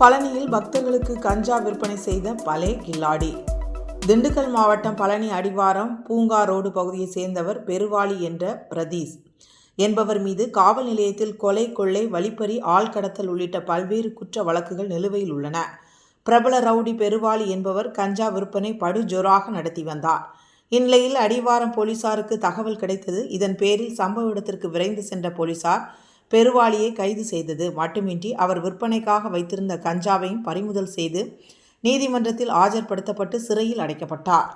பழனியில் பக்தர்களுக்கு கஞ்சா விற்பனை செய்த பலே கில்லாடி. திண்டுக்கல் மாவட்டம் பழனி அடிவாரம் பூங்கா ரோடு பகுதியைச் சேர்ந்தவர் பெருவாளி என்ற பிரதீஷ். என்பவர் மீது காவல் நிலையத்தில் கொலை கொள்ளை வழிப்பறி ஆள்கடத்தல் உள்ளிட்ட பல்வேறு குற்ற வழக்குகள் நிலுவையில் உள்ளன. பிரபல ரவுடி பெருவாளி என்பவர் கஞ்சா விற்பனை படுஜோராக நடத்தி வந்தார். இந்நிலையில் அடிவாரம் போலீசாருக்கு தகவல் கிடைத்தது. இதன் பேரில் சம்பவ இடத்திற்கு விரைந்து சென்ற போலீசார் பெருவாளியை கைது செய்தது. மட்டுமின்றி அவர் விற்பனைக்காக வைத்திருந்த கஞ்சாவையும் பறிமுதல் செய்து நீதிமன்றத்தில் ஆஜர்படுத்தப்பட்டு சிறையில் அடைக்கப்பட்டார்.